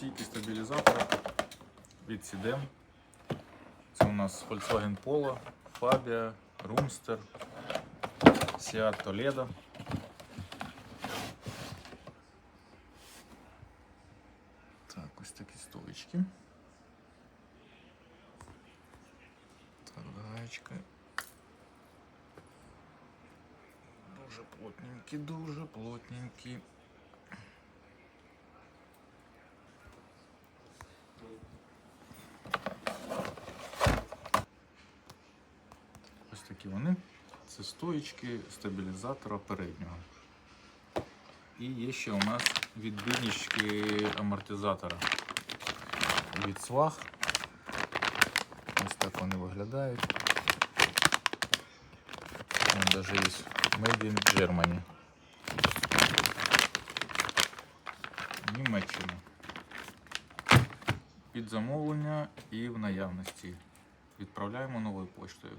стійки стабілізатора від Sidem. Це у нас Volkswagen Polo, Fabia, Roomster, Seat Toledo. Так, ось такі стоечки. Так. Дуже плотненькі, дуже плотненькі. Ось такі вони. Це стоїчки стабілізатора переднього. І є ще у нас відбійнички амортизатора від свах. Ось так вони виглядають. Вон даже є Made in Germany. Німеччина. Під замовлення і в наявності. Відправляємо новою поштою.